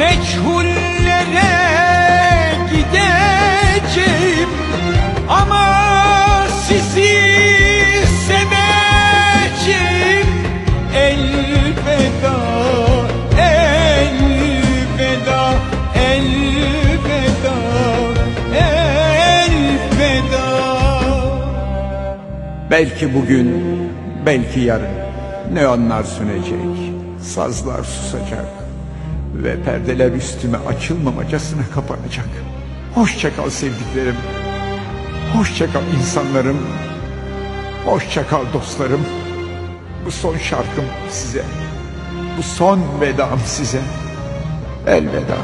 meçhullere gideceğim. Ama sizi seveceğim. Elveda elveda elveda elveda. Belki bugün belki yarın. Ne neonlar sönecek sazlar susacak ve perdeler üstüme açılmamacasına kapanacak. Hoşça kal sevdiklerim, hoşça kal insanlarım, hoşça kal dostlarım. Bu son şarkım size, bu son vedam size. Elveda.